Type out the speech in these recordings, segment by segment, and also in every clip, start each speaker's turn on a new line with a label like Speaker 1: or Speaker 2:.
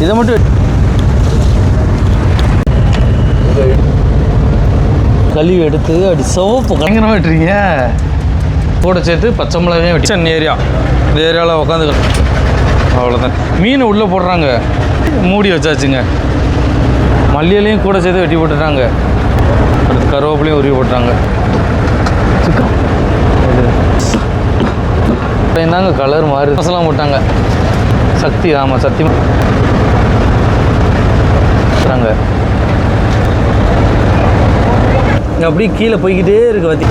Speaker 1: இதை மட்டும் வெட்டி- கழுவி எடுத்து அப்படி சிவப்பு பயங்கரமாக வெட்டுறீங்க. கூட சேர்த்து பச்சை மிளகாயும் வெட்டி சென்னை ஏரியா. இந்த ஏரியாவில் உட்காந்து அவ்வளோதான் மீன் உள்ளே போடுறாங்க. மூடி வச்சாச்சுங்க. மல்லியிலையும் கூட சேர்த்து வெட்டி போட்டுட்டாங்க. அடுத்து கருவேப்பிலையும் உருவி போட்டுறாங்க. சிக்கன் தாங்க கலர் மாறி மசாலா போட்டாங்க. சக்தி ஆமாம் சக்தி போட்டாங்க அப்படியே கீழே போய்கிட்டே இருக்கு பத்தி.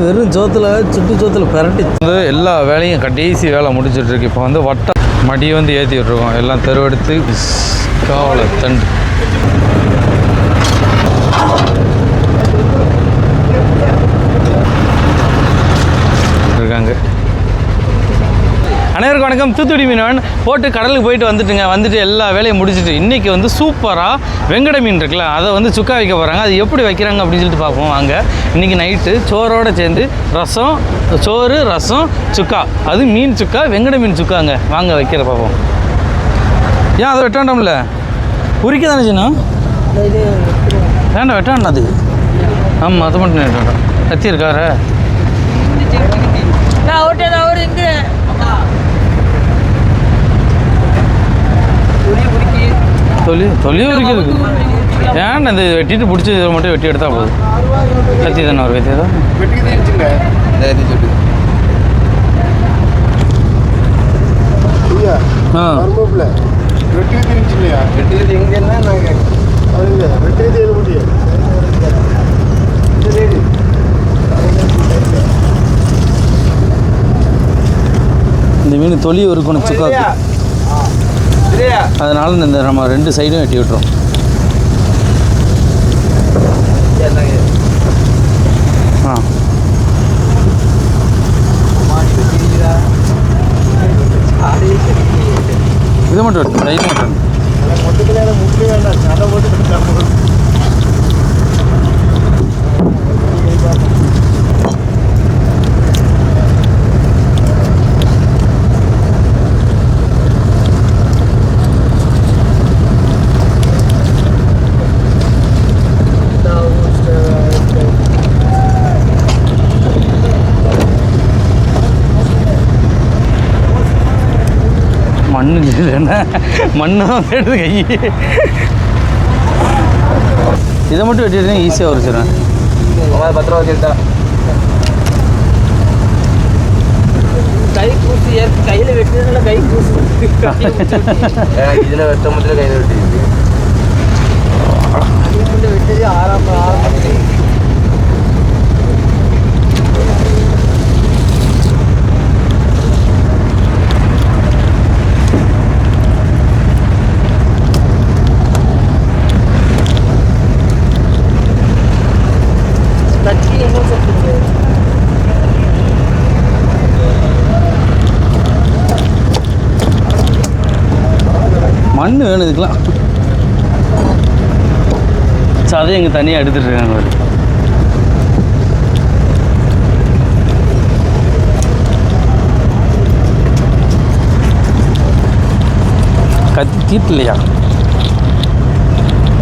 Speaker 1: வெறும் சோத்தில் சுட்டு சோத்தில் பரட்டி. வந்து எல்லா வேலையும் கடைசி வேலை முடிச்சிட்டு இருக்கு இப்போ வந்து வட்டம் மடியை வந்து ஏற்றி விட்ருக்கோம் எல்லாம் தெருவெடுத்து காவலை தண்டு இருக்காங்க எல்லாருக்கும் வணக்கம். தூத்துக்குடி மீனவன் போட்டு கடலுக்கு போயிட்டு வந்துட்டுங்க. வந்துட்டு எல்லா வேலையும் முடிச்சுட்டு இன்றைக்கி வந்து சூப்பராக வெங்கட மீன் இருக்குல்ல அதை வந்து சுக்கா வைக்க போகிறாங்க அது எப்படி வைக்கிறாங்க அப்படின்னு சொல்லிட்டு பார்ப்போம். வாங்க. இன்றைக்கி நைட்டு சோறோடு சேர்ந்து ரசம் சோறு ரசம் சுக்கா. அது மீன் சுக்கா வெங்கட மீன் சுக்காங்க. வாங்க வைக்கிற பார்ப்போம். ஏன் அதை வெட்டாண்டாம்ல உரிக்க தானே சின்ன வேண்டாம் வெட்டாண்டா அது ஆமாம் அது மட்டும் வேண்டாம். கத்தி
Speaker 2: தொலி
Speaker 1: தொலி தொலியும் இருக்குது. ஏன் இந்த வெட்டிட்டு பிடிச்சி இதை மட்டும் வெட்டி எடுத்தால் போதும்? கத்தி தானே ஒரு கத்தி தான் ஆ.
Speaker 3: மர்மப்பில் எங்கன்னா நாங்கள் முடியும்
Speaker 1: இந்த மீன் தொலி இருக்கணும் சுக்காக்கு அதனால இந்த நம்ம ரெண்டு சைடும் வெட்டி விட்டுரும் ஆ. இது மட்டும் சைடு மட்டும் மண்ணு இது என்ன மண்ணு தான் எடுத்து கை. இதை மட்டும் வெட்டிட்டு ஈஸியாக உரிச்சிடுறேன்
Speaker 4: பத்து ரூபா வச்சுருந்தா
Speaker 2: கை பூசி ஏற்க கையில வெட்டினால கை பூசி.
Speaker 4: இதில் வெட்ட முதல்ல கையில் வெட்டிருக்கு
Speaker 2: வெட்டது ஆறாம் ஆறாம்.
Speaker 1: மண் வேணும் இதுக்கெலாம் சதையை இங்கே தனியாக எடுத்துட்டு இருக்காங்க. கத்தி தீட்டலையா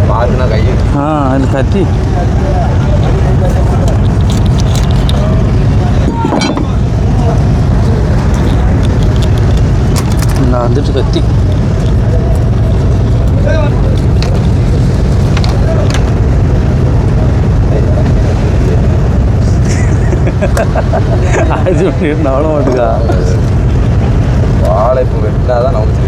Speaker 4: பார்த்துனா கை
Speaker 1: ஆ அது கத்தி. நான் வந்துட்டு கத்தி. அது ஒன்று இருந்தாலும் மாட்டுக்கா
Speaker 4: வாழை இப்போ வெட்டினா தான் நமக்கு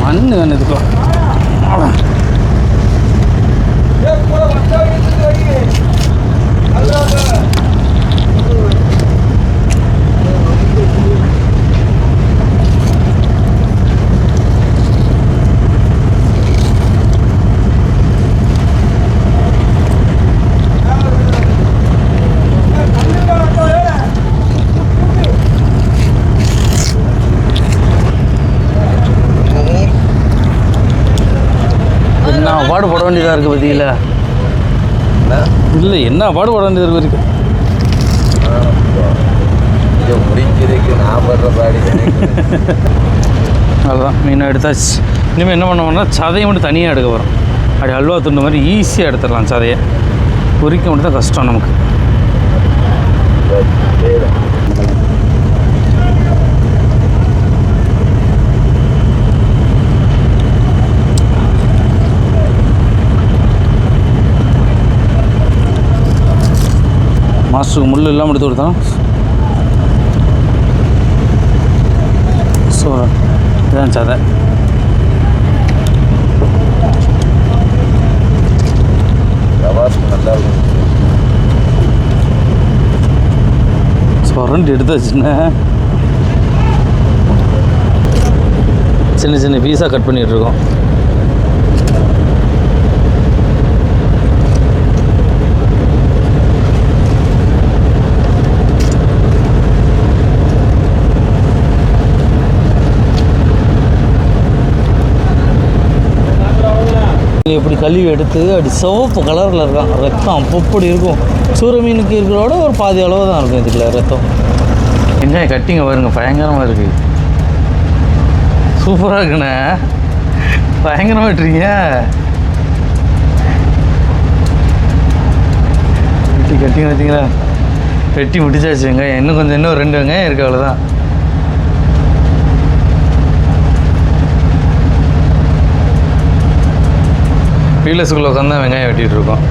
Speaker 1: மண் வேணும் இதுக்கெல்லாம் என்ன வேண்டியதாக இருக்குது பார்த்தீங்களா இல்லை என்ன பாடுபட வேண்டியது இருக்கு
Speaker 4: இங்கே முடிக்கிறதுக்கு நான் படுற பாடி
Speaker 1: அவ்வளோதான் மீனை எடுத்தாச்சு. இனிமேல் என்ன பண்ணுவோம்னா சதையை மட்டும் தனியாக எடுக்க வரும் அப்படி அல்வா துண்டு மாதிரி ஈஸியாக எடுத்துடலாம் சதையை. உரிக்க மட்டும் தான் கஷ்டம் நமக்கு. மாஸ்டருக்கு முள் இல்லாமல் எடுத்து கொடுத்தான் ஸோ இதான் சதை.
Speaker 4: பிரபாஸ் நல்லா இருக்கும்
Speaker 1: எடுத்தாச்சுன்னா சின்ன சின்ன பீஸாக கட் பண்ணிட்டு எப்படி கழுவி எடுத்து அப்படி சிவப்பு கலரில் இருக்கான் ரத்தம். அப்படி இருக்கும். சூர மீனுக்கு இருக்கிறோட ஒரு பாதி அளவு தான் இருக்கும் இதுக்குள்ள ரத்தம். என்ன கட்டிங்க பாருங்க பயங்கரமாக இருக்கு. சூப்பராக இருக்குண்ணே. பயங்கரமாக வெட்டுறீங்க. வெட்டி கட்டிங்க பார்த்தீங்களா வெட்டி முடிச்சாச்சு வெங்காயம் இன்னும் கொஞ்சம் இன்னும் ரெண்டு வெங்காயம் இருக்கு அவ்வளோதான் பீலஸுக்குள்ளே உட்காந்து தான் வெங்காயம் வெட்டிகிட்டு இருக்கோம்.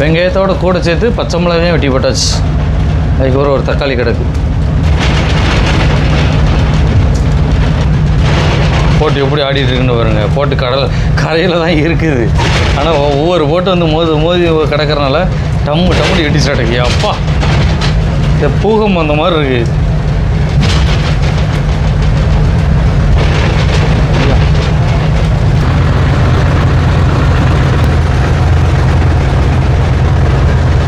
Speaker 1: வெங்காயத்தோட கூட சேர்த்து பச்சை மிளகாயும் வெட்டி போட்டாச்சு. அதுக்கப்புறம் ஒரு தக்காளி கிடக்கு. போட்டு எப்படி ஆடிட்டு இருக்குன்னு பாருங்க. போட்டு கடல் கரையில் தான் இருக்குது ஆனால் ஒவ்வொரு போட்டு வந்து மோதி மோதி கிடக்கிறனால டம்மு டம்மு எட்டி ஸ்டார்ட் அப்பா இந்த பூகம் அந்த மாதிரி இருக்குது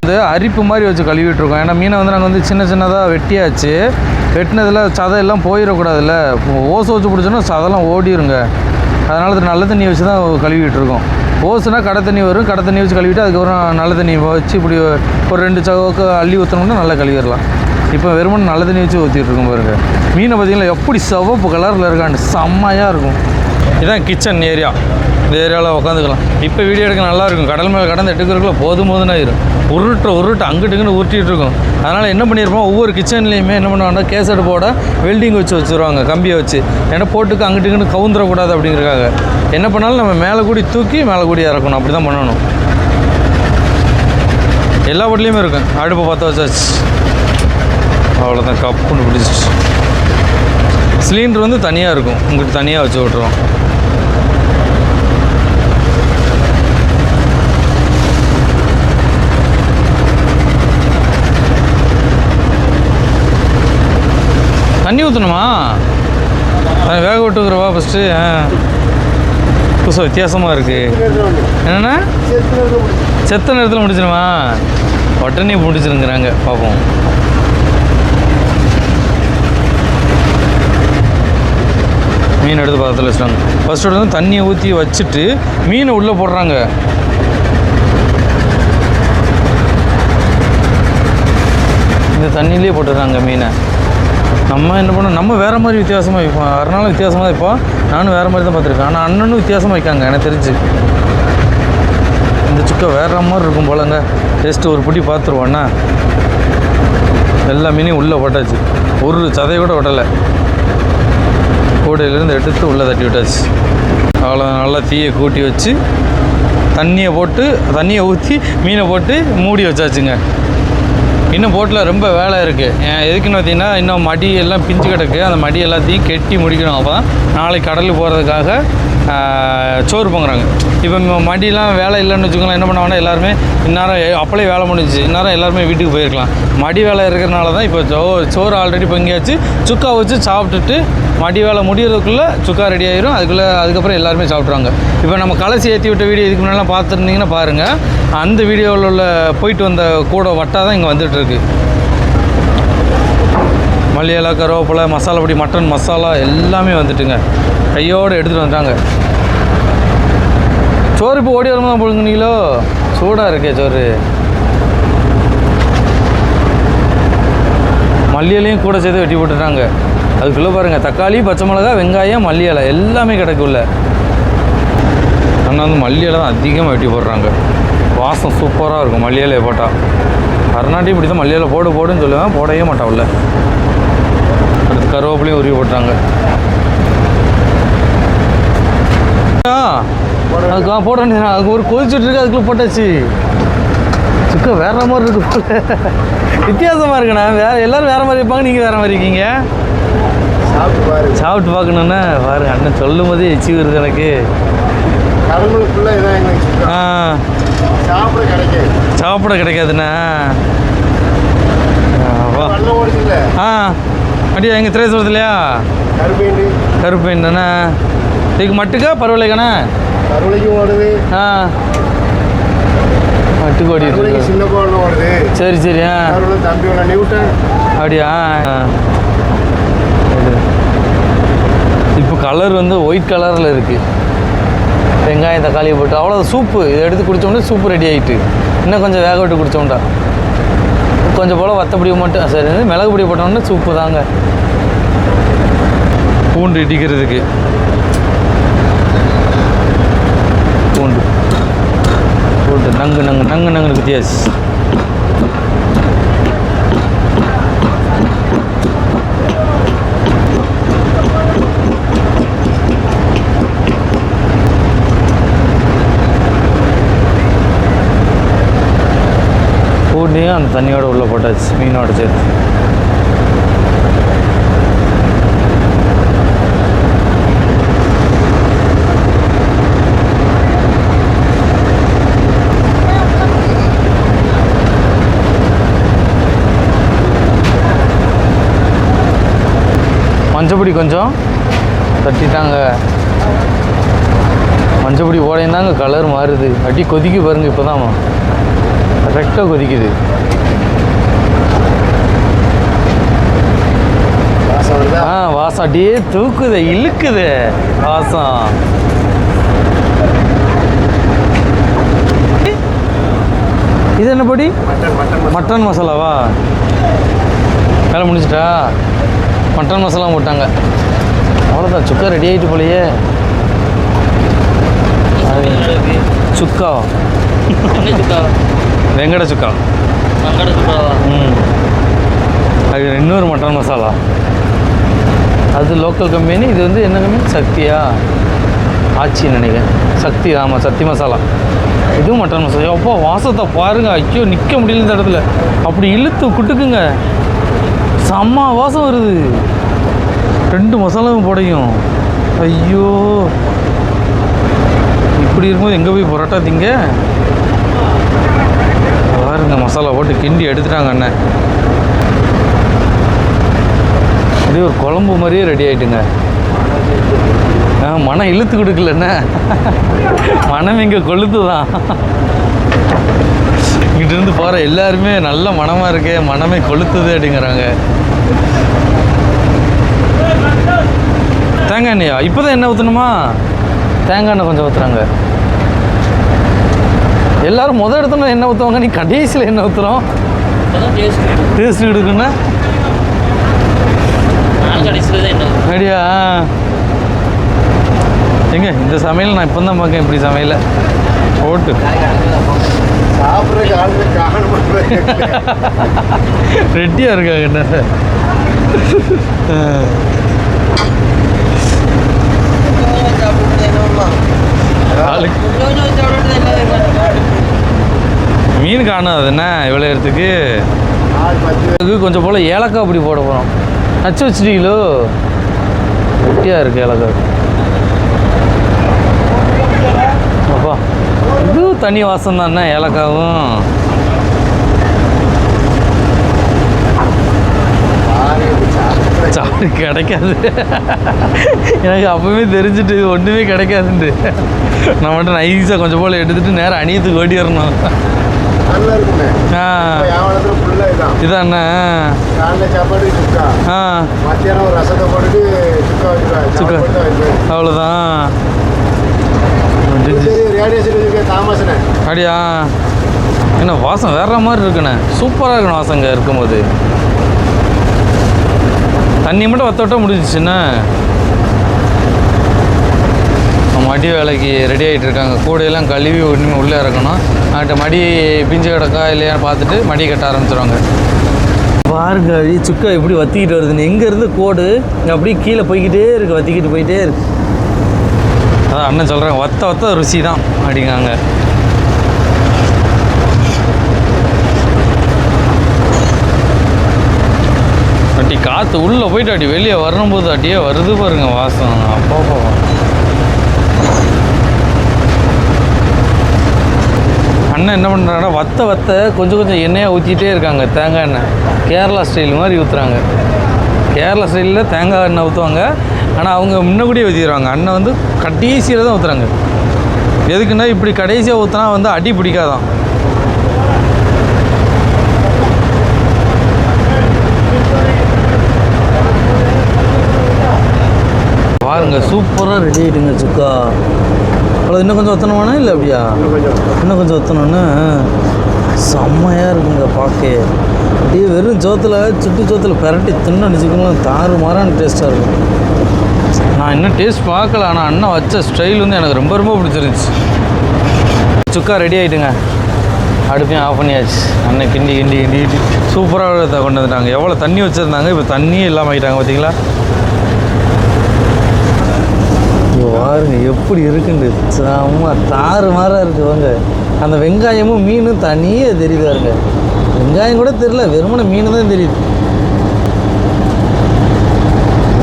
Speaker 1: வந்து அரிப்பு மாதிரி வச்சு கழுவிட்டுருக்கோம். ஏன்னா மீனை வந்து நாங்கள் வந்து சின்ன சின்னதாக வெட்டியாச்சு. வெட்டினதில் சதை எல்லாம் போயிடக்கூடாதுல்ல. ஓசை வச்சு பிடிச்சோன்னா சதெல்லாம் ஓடிருங்க. அதனால் இது நல்ல தண்ணி வச்சு தான் கழுவிட்டு இருக்கோம் ஓசுனா கடை தண்ணி வரும். கடை தண்ணி வச்சு கழுவிட்டு அதுக்கப்புறம் நல்ல தண்ணி வச்சு இப்படி ஒரு ரெண்டு சவுக்கு அள்ளி ஊற்றணும்னா நல்லா கழுவிடலாம். இப்போ வெறுமனே நல்ல தண்ணி வச்சு ஊற்றிட்டு இருக்கோம் பாருங்க. மீனை பார்த்தீங்கன்னா எப்படி சிவப்பு கலரில் இருக்காண்டு செம்மையாக இருக்கும். இதுதான் கிச்சன் ஏரியா இந்த ஏரியாவில் உட்காந்துக்கலாம் இப்போ வீடியோ எடுக்க நல்லாயிருக்கும். கடல் மேலே கடந்து எடுக்கிறதுக்குள்ள போதும் போதும் ஆயிரும் உருட்டு உருட்டு அங்கிட்டுங்கன்னு உருட்டிகிட்டு இருக்கும். அதனால் என்ன பண்ணியிருப்போம் ஒவ்வொரு கிச்சன்லேயுமே என்ன பண்ணுவாங்கன்னா கேசட் போட வெல்டிங் வச்சு வச்சுருவாங்க கம்பியை வச்சு. ஏன்னா போட்டுக்கு அங்கிட்டுக்குன்னு கவுந்துடக்கூடாது அப்படிங்கிறக்காக என்ன பண்ணாலும் நம்ம மேலே கூடி தூக்கி மேலே கூடி இறக்கணும். அப்படி தான் பண்ணணும். எல்லா வீட்லேயுமே இருக்கும். அடுப்பு பற்ற வச்சாச்சு. அவ்வளோதான் கப்புன்னு பிடிச்சிச்சு சிலிண்டர் வந்து தனியாக இருக்கும். உங்களுக்கு தனியாக வச்சு விட்ருவோம் தண்ணி ஊற்றணுமா அது வேக விட்டுக்கிறவா ஃபஸ்ட்டு புதுசாக வித்தியாசமாக இருக்குது என்னென்னா? செத்த நேரத்தில் முடிச்சிடுமா உடனே முடிச்சிருங்கிறாங்க பார்ப்போம் மீன் எடுத்து பக்கத்தில் வச்சுட்டாங்க. ஃபஸ்ட்டு வந்து தண்ணியை ஊற்றி வச்சுட்டு மீனை உள்ளே போடுறாங்க. இந்த தண்ணியிலே போட்டுடுறாங்க மீனை. நம்ம என்ன பண்ணோம்? நம்ம வேறு மாதிரி வித்தியாசமாக வைப்போம். அதனால வித்தியாசமாக வைப்போம். நானும் வேறு மாதிரி தான் பார்த்துருக்கேன். ஆனால் அண்ணனும் வித்தியாசமாக வைக்காங்க எனக்கு தெரிஞ்சு. இந்த சுக்கை வேற மாதிரி இருக்கும் போலங்க. ஜஸ்ட்டு ஒரு பிடி பார்த்துருவோண்ணா எல்லா மீனையும் உள்ளே போட்டாச்சு. ஒரு சதை கூட விடலை கூடையிலேருந்து எடுத்து உள்ளே தட்டி விட்டாச்சு. அவ்வளோ நல்லா தீயை கூட்டி வச்சு தண்ணியை போட்டு தண்ணியை ஊற்றி மீனை போட்டு மூடி வச்சாச்சுங்க. இன்னும் போட்டில் ரொம்ப வேலை இருக்குது எதுக்குன்னு பார்த்தீங்கன்னா இன்னும் மடி எல்லாம் பிஞ்சு கிடக்கு. அந்த மடி எல்லாத்தையும் கெட்டி முடிக்கணும். அப்போ தான் நாளைக்கு கடலுக்கு போகிறதுக்காக சோறு பொங்குறாங்க. இப்போ மடியெலாம் வேலை இல்லைன்னு வச்சுக்கோங்களேன். என்ன பண்ணுவாங்கன்னா எல்லாருமே இந்நேரம் எ- அப்பளே வேலை முடிஞ்சுச்சு. இந்நேரம் எல்லாருமே வீட்டுக்கு போயிருக்கலாம். மடி வேலை இருக்கிறனால தான் இப்போ சோ சோறு ஆல்ரெடி பொங்கியாச்சு. சுக்கா வச்சு சாப்பிட்டுட்டு மடி வேலை முடியறதுக்குள்ளே சுக்கா ரெடி ஆயிரும். அதுக்குள்ளே அதுக்கப்புறம் எல்லாருமே சாப்பிட்ருவாங்க இப்போ நம்ம கலசி ஏற்றி விட்ட வீடியோ இதுக்கு முன்னாடிலாம் பார்த்துருந்தீங்கன்னா பாருங்கள் அந்த வீடியோவில் உள்ள போயிட்டு வந்த கூட வட்டா தான் இங்கே வந்துட்டு இருக்கு. மல்லி இலை கருவேப்பிலை மசாலா பொடி மட்டன் மசாலா எல்லாமே வந்துட்டுங்க. கையோடு எடுத்துகிட்டு வந்துட்டாங்க. சோறு இப்போ ஓடி வருமா பொழுங்குனீங்களோ? சூடாக இருக்கே சோறு. மல்லி இலையும் கூட சேர்த்து வெட்டி போட்டுட்டாங்க. அதுக்குள்ளே பாருங்கள் தக்காளி பச்சை மிளகா வெங்காயம் மல்லி இலை எல்லாமே கிடைக்கும்ல ஆனால் வந்து மல்லி இலை தான் அதிகமாக வெட்டி போடுறாங்க. வாசம் சூப்பராக இருக்கும் மல்லி இலையை போட்டால் கருநாட்டி இப்படி தான் மல்லி இலை போடு போடுன்னு சொல்லுவேன். போடவே மாட்டா உள்ள. அடுத்து கருவேப்பிலையும் உருவி போட்டாங்க. அதுக்கு ஆ, போட வேண்டியது அதுக்கு ஒரு கொதிச்சுட்டு இருக்கு அதுக்குள்ளே போட்டாச்சு. சுக்கா வேற மாதிரி இருக்கு போல. வித்தியாசமாக இருக்குண்ணா. வேற எல்லாரும் வேற மாதிரி இருப்பாங்க நீங்கள் வேற மாதிரி இருக்கீங்க.
Speaker 3: சாப்பிட்டு பாரு.
Speaker 1: சாப்பிட்டு பார்க்கணுன்னா பாருங்க அண்ணன் சொல்லும் போதே எச்சி வருது எனக்கு. ஆ.
Speaker 3: சாப்பிட கிடைக்காது.
Speaker 1: சாப்பிட கிடைக்காதுண்ணா. ஆ, ஆ அப்படியா எங்கள் திரேஸ் வருது இல்லையா
Speaker 3: கருப்பேண்டு
Speaker 1: இதுக்கு மட்டுக்கா? பரவாயில்லைக்கண்ணா
Speaker 3: கருவளைக்கும் ஓடுது
Speaker 1: ஆ. மட்டுக்கு ஓடி
Speaker 3: சின்ன
Speaker 1: சரி சரி ஆ. அப்படியா? இப்போ கலர் வந்து ஒயிட் கலரில் இருக்குது வெங்காயம் தக்காளி போட்டு. அவ்வளோ சூப்பு இதை எடுத்து குடித்தோடனே சூப்பு ரெடி ஆகிட்டு இன்னும் கொஞ்சம் வேக விட்டு குடித்தோம்டா கொஞ்சம் போல் வத்தப்பொடி மட்டும் சரி மிளகு பொடி போட்டோம்னா சூப்பு தாங்க. பூண்டு இடிக்கிறதுக்கு. பூண்டு. பூண்டு நங்கு நங்கு நங்கு நங்கு வித்தியாசம் பூண்டையும் அந்த தண்ணியோடு உள்ளே போட்டாச்சு மீனோட சேர்த்து. மஞ்சப்பொடி கொஞ்சம் தட்டிட்டாங்க. மஞ்சப்பொடி போடையும் தாங்க கலர் மாறுது. அடி கொதிக்க பாருங்கள் இப்போ தான் கரெக்டாக கொதிக்குது. ஆ வாசம் அப்படியே தூக்குது இழுக்குது. வாசம். இது என்ன பொடி?
Speaker 3: மட்டன்
Speaker 1: மசாலாவா? வேலை முடிஞ்சிட்டா? மட்டன் மசாலா போட்டாங்க. அவ்வளோதான் சுக்கா ரெடி ஆகிட்டு போலையே. அது சுக்கா.
Speaker 2: என்ன சுக்கா?
Speaker 1: வெங்கட சுக்கா
Speaker 2: மங்கட சுக்காவா
Speaker 1: ம். அது இன்னொரு மட்டன் மசாலா. அது லோக்கல் கம்பெனி இது வந்து என்ன கம்பெனி சக்தியா? ஆச்சி நினைக்கிறேன். சக்தி ஆமாம் சக்தி மசாலா. இதுவும் மட்டன் மசாலா. அப்பா வாசத்தை பாருங்க. ஐயோ நிற்க முடியல இந்த இடத்துல. அப்படி இழுத்து குட்டுக்குங்க செம்ம வாசம் வருது. ரெண்டு மசாலாவும் போடையும். ஐயோ. இப்படி இருக்கும்போது எங்கே போய் பரோட்டா திங்க பாருங்க மசாலா போட்டு கிண்டி எடுத்துட்டாங்க அண்ணன். அப்படியே ஒரு குழம்பு மாதிரியே ரெடி ஆகிட்டுங்க ஆ மனம் இழுத்து கொடுக்கலண்ணே மனம் இங்கே கொளுத்து தான் இங்கிட்டிருந்து போகிற எல்லாருமே நல்ல மனமாக இருக்கே மனமே கொளுத்துது அப்படிங்கிறாங்க. தேங்காய் எண்ணெயா? இப்போ தான் எண்ணெய் ஊற்றணுமா தேங்காய் எண்ணெய் கொஞ்சம் ஊற்றுறாங்க எல்லாரும் முத எடுத்தோன்னா எண்ணெய் ஊற்றுவாங்க நீ கடைசியில் எண்ணெய் ஊற்றுறோம்
Speaker 2: டேஸ்ட்
Speaker 1: எடுக்குன்னா
Speaker 2: என்ன
Speaker 1: அப்படியா? எங்க? இந்த சமையல் நான் இப்போ தான் பார்க்கேன். இப்படி சமையல.
Speaker 3: காணும்
Speaker 1: ரெட்டியாக இருக்காங்க என்ன ஆளுக்கு. மீன் காணாது என்ன? இவ்வளோ இடத்துக்கு கொஞ்சம் போல் ஏலக்காய் அப்படி போட போகிறோம் நச்சு வச்சிட்டீங்களோ? ரெட்டியாக இருக்கு ஏலக்காய். அப்பா இது தனி வாசம் தானே ஏலக்காவும்.
Speaker 3: ஆறு
Speaker 1: சாப்பிட்டு கிடைக்காது. எனக்கு அப்பவே தெரிஞ்சுட்டு ஒன்றுமே கிடைக்காதுன்ட்டு. நான் மட்டும் நைஸாக கொஞ்சம் போல் எடுத்துகிட்டு நேரம் அணியத்துக்கு ஓடி வரணும் இதாண்ணே
Speaker 3: சாப்பாடு சுக்கா.
Speaker 1: ஆ.
Speaker 3: மத்தியானம் ரசத்தை போட்டுட்டு சுக்கா
Speaker 1: சுக்கா. அவ்வளோதான் அப்படியா? என்ன வாசம் வேற மாதிரி இருக்குண்ணே. சூப்பராக இருக்கணும் வாசங்க இருக்கும்போது. தண்ணி மட்டும் வத்த விட்டா முடிஞ்சிச்சுண்ணே. மடி வேலைக்கு ரெடி ஆகிட்டு இருக்காங்க கூடையெல்லாம் கழுவி ஒன்றுமே உள்ளே இறக்கணும். அவன்கிட்ட மடி பிஞ்சு கிடக்கா இல்லையான்னு பார்த்துட்டு மடி கட்ட ஆரம்பிச்சிருவாங்க. பாருங்க சுக்கா எப்படி வத்திக்கிட்டு வருதுன்னு. எங்கேருந்து கோடு? அப்படியே கீழே போய்கிட்டே இருக்கு வத்திக்கிட்டு போயிட்டே இருக்கு. அதான் அண்ணன் சொல்கிறாங்க வத்த வத்த ருசி தான் அப்படிங்காங்க அட்டி காற்று உள்ளே போயிட்டு அடி வெளியே வரும்போது அட்டியே வருது பாருங்க வாசம். அப்பா. அண்ணன் என்ன பண்ணுறாங்கன்னா வத்த வத்த கொஞ்சம் கொஞ்சம் எண்ணெயாக ஊற்றிட்டே இருக்காங்க. தேங்காய் எண்ணெய். கேரளா ஸ்டைல் மாதிரி ஊற்றுறாங்க கேரளா ஸ்டைலில் தேங்காய் எண்ணெய் ஊற்றுவாங்க ஆனால் அவங்க முன்னக்கூடியே ஊற்றிடுவாங்க அண்ணன் வந்து கடைசியில் தான் ஊற்றுறாங்க எதுக்குன்னா இப்படி கடைசியாக ஊற்றினா வந்து அடி பிடிக்காதான். பாருங்க சூப்பராக ரெடி ஆகிடுங்க சுக்கா. அவ்வளோ இன்னும் கொஞ்சம் ஒத்தணுமானா இல்லை அப்படியா?
Speaker 3: இன்னும் கொஞ்சம்
Speaker 1: ஒத்தணும்னா செம்மையாக இருக்குங்க பார்க்க அப்படியே வெறும் சோத்தில் சுட்டு சோத்தில் பிரட்டி தின்னு வச்சுக்கலாம் தாறு மாறான டேஸ்ட்டாக இருக்கும். நான் இன்னும் டேஸ்ட் பார்க்கல ஆனால் அண்ணன் வச்ச ஸ்டைல் வந்து எனக்கு ரொம்ப ரொம்ப பிடிச்சிருந்துச்சு. சுக்கா ரெடி ஆகிட்டுங்க அடுப்பையும் ஆஃப் பண்ணியாச்சு. அண்ணன் கிண்டி கிண்டி கிண்டி கிண்டி. சூப்பராக கொண்டு வந்துட்டாங்க. எவ்வளோ தண்ணி வச்சுருந்தாங்க இப்போ தண்ணியே இல்லாமல் ஆகிட்டாங்க பார்த்தீங்களா இங்கே பாருங்க எப்படி இருக்குண்டு செம்ம தாறு மாறாக இருக்கு வாங்க. அந்த வெங்காயமும் மீனும் தனியே தெரியுது பாருங்க. வெங்காயம் கூட தெரியல வெறுமனை மீன் தான் தெரியுது.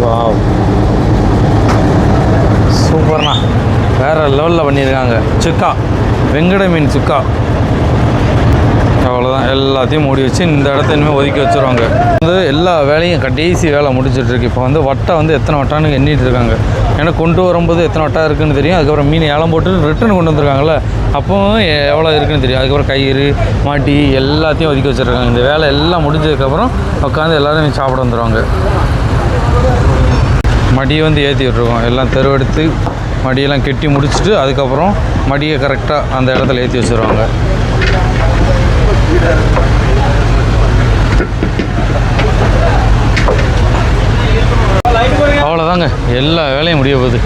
Speaker 1: வாவ். சூப்பர்ண்ணா. வேற லெவலில் பண்ணியிருக்காங்க. சுக்கா. வெங்கட மீன் சுக்கா. அவ்வளோதான் எல்லாத்தையும் மூடி வச்சு இந்த இடத்த இனிமேல் ஒதுக்கி வச்சுருவாங்க. வந்து எல்லா வேலையும் கடைசி வேலை முடிச்சிட்டு இருக்கு. இப்போ வந்து வட்டை வந்து எத்தனை வட்டான்னு எண்ணிட்டு இருக்காங்க. ஏன்னா கொண்டு வரும்போது எத்தனை வட்டா இருக்குன்னு தெரியும். அதுக்கப்புறம் மீன் ஏலம் போட்டு ரிட்டர்ன் கொண்டு வந்திருக்காங்கல்ல. அப்போவும் எ- எவ்வளோ இருக்குன்னு தெரியும். அதுக்கப்புறம் கயிறு மாட்டி எல்லாத்தையும் ஒதுக்கி வச்சுருக்காங்க. இந்த வேலை எல்லாம் முடிஞ்சதுக்கப்புறம் உட்காந்து எல்லோரும் சாப்பிட வந்துடுவாங்க மடியை வந்து ஏற்றி விட்ருக்கோம் எல்லாம் தெருவெடுத்து மடியெல்லாம் கெட்டி முடிச்சுட்டு அதுக்கப்புறம் மடியை கரெக்டாக அந்த இடத்துல ஏற்றி வச்சுருவாங்க. அவ்வளோதாங்க எல்லா வேலையும் முடிய போகுது.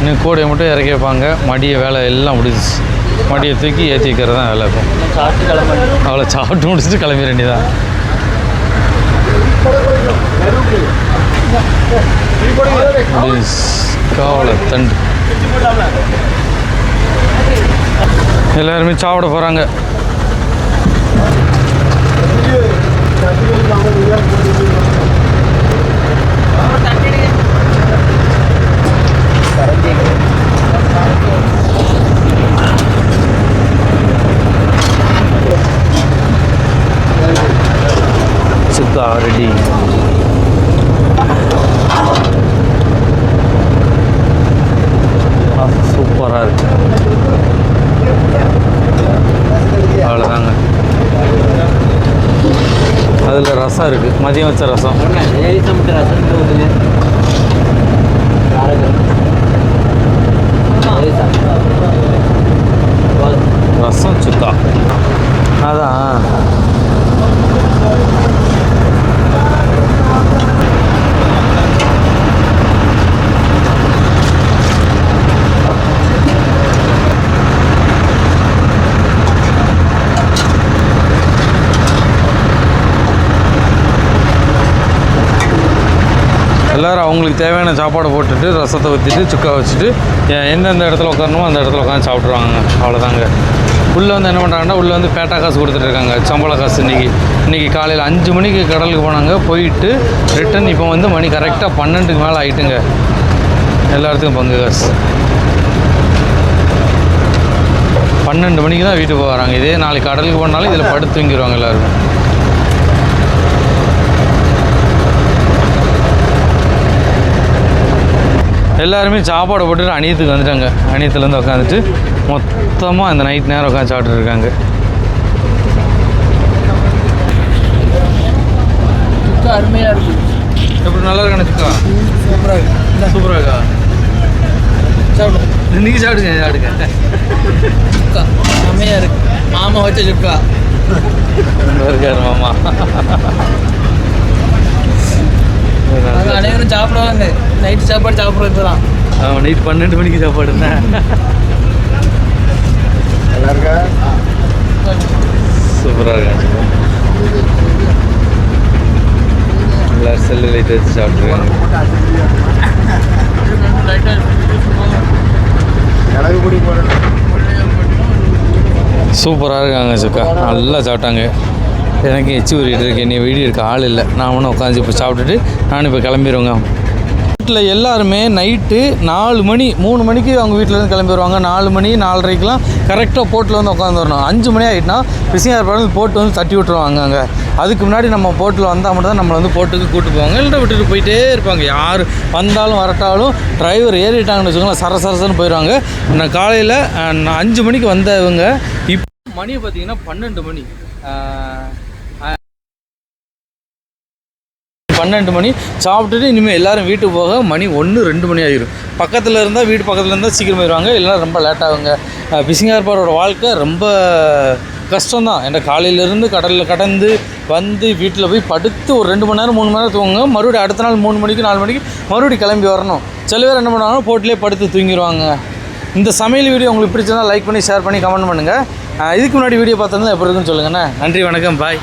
Speaker 1: இன்னும் கூடையை மட்டும் இறக்கி வைப்பாங்க. மடியை வேலை எல்லாம் முடிஞ்சிச்சு. மடியை தூக்கி ஏற்றி வைக்கிறது தான் வேலை இருக்கும்
Speaker 2: சாப்பிட்டு கிளம்பி
Speaker 1: அவ்வளோ சாப்பிட்டு முடிச்சுட்டு கிளம்பிட வேண்டியதான் காவலை தண்டு. எல்லாருமே சாப்பிட போகிறாங்க சுக்கா ரெடி சூப்பராக இருக்கு அவ்வளோதாங்க அதில் ரசம் இருக்குது மதியம் வச்ச ரசம்
Speaker 2: ஏறி சமைச்ச ரசம் வந்து
Speaker 1: ரசம் சுக்கா அதான் எல்லோரும் அவங்களுக்கு தேவையான சாப்பாடு போட்டுட்டு ரசத்தை ஊற்றிட்டு சுக்கா வச்சுட்டு எந்தெந்த இடத்துல உட்காரணுமோ அந்த இடத்துல உட்காந்து சாப்பிட்ருவாங்க அவ்வளோதாங்க. உள்ளே வந்து என்ன பண்ணுறாங்கன்னா உள்ளே வந்து பேட்டா காசு கொடுத்துட்ருக்காங்க சம்பள காசு இன்றைக்கி இன்றைக்கி காலையில் அஞ்சு மணிக்கு கடலுக்கு போனாங்க. போயிட்டு ரிட்டன் இப்போ வந்து மணி கரெக்டாக பன்னெண்டுக்கு மேலே ஆயிட்டுங்க. எல்லாத்துக்கும் பங்கு காசு. பன்னெண்டு மணிக்கு தான் வீட்டுக்கு போக வராங்க. இதே நாளைக்கு கடலுக்கு போனாலும் இதில் படுத்து தூங்கிடுவாங்க எல்லாரும். எல்லாருமே சாப்பாடு போட்டுட்டு அணியத்துக்கு வந்துட்டாங்க. அணியத்துலேருந்து உட்காந்துட்டு மொத்தமாக அந்த நைட் நேரம் உட்காந்து
Speaker 2: சாப்பிட்டுருக்காங்க அருமையாக இருக்குது
Speaker 1: எப்படி நல்லா இருக்கு சுக்கா?
Speaker 2: சூப்பராக இருக்கு.
Speaker 1: சூப்பராக இருக்கா?
Speaker 2: சாப்பிடுங்க
Speaker 1: இன்னைக்கு சாப்பிடுங்க சாப்பிடுங்க.
Speaker 2: சுக்கா அருமையாக இருக்கு. மாமா வச்ச சுக்கா.
Speaker 1: இருக்காரு மாமா.
Speaker 2: நாங்கள் அனைவரும் சாப்பிடுவாங்க. நைட்டு சாப்பாடு சாப்பிட்றது தான்
Speaker 1: அவன் நைட் பன்னெண்டு மணிக்கு சாப்பாடு என்ன?
Speaker 3: நல்லா இருக்கா?
Speaker 1: சூப்பராக இருக்காங்க நல்லா செல்லு லைட் வச்சு சாப்பிட்ருக்காங்க சூப்பராக இருக்காங்க சுக்கா. நல்லா சாப்பிட்டாங்க. எனக்கு எச்சி ஊறிட்டு இருக்கு. நீ வீடு இருக்க ஆள் இல்லை. நான் ஒன்றும் உட்காந்து இப்போ சாப்பிட்டுட்டு நானும் இப்போ கிளம்பிடுவேங்க வீட்டில் எல்லாருமே நைட்டு நாலு மணி மூணு மணிக்கு அவங்க வீட்டிலேருந்து கிளம்பி வருவாங்க. நாலு மணி நாலரைக்கெலாம் கரெக்டாக போட்டில் வந்து உட்காந்து வரணும். அஞ்சு மணி ஆகிட்டுனா பிசிங்கார் படம் போட்டு வந்து தட்டி விட்டுருவாங்க அங்கே. அதுக்கு முன்னாடி நம்ம போட்டில் வந்தால் மட்டும் தான் நம்மளை வந்து போட்டுக்கு கூட்டு போவாங்க. இல்லை விட்டுட்டு போயிட்டே இருப்பாங்க. யார் வந்தாலும் வரட்டாலும் டிரைவர் ஏறிட்டாங்கன்னு வச்சுக்கோங்களேன் சர சரசன்னு போயிடுவாங்க நான் காலையில் நான் அஞ்சு மணிக்கு வந்தவங்க இப்போ மணி பார்த்தீங்கன்னா பன்னெண்டு மணி. பன்னெண்டு மணி சாப்பிட்டுட்டு இனிமேல் எல்லாரும் வீட்டுக்கு போக மணி ஒன்று ரெண்டு மணி ஆகிரும் பக்கத்தில் இருந்தால் வீட்டு பக்கத்தில் இருந்தால் சீக்கிரம் போயிடுவாங்க இல்லைன்னா ரொம்ப லேட் ஆகுங்க. பிசிங்கார்பாரோட வாழ்க்கை ரொம்ப கஷ்டம்தான். ஏன்னா காலையிலேருந்து கடலில் கடந்து வந்து வீட்டில் போய் படுத்து ஒரு ரெண்டு மணி நேரம் மூணு மணி நேரம் தூங்குங்க. மறுபடியும் அடுத்த நாள் மூணு மணிக்கு நாலு மணிக்கு மறுபடியும் கிளம்பி வரணும். சில பேர் என்ன பண்ணுவாங்க போட்டிலே படுத்து தூங்கிடுவாங்க இந்த சமையல் வீடியோ உங்களுக்கு பிடிச்சதா லைக் பண்ணி ஷேர் பண்ணி கமெண்ட் பண்ணுங்கள் இதுக்கு முன்னாடி வீடியோ பார்த்ததுல எப்படி இருக்குன்னு சொல்லுங்கண்ணா. நன்றி வணக்கம் பாய்.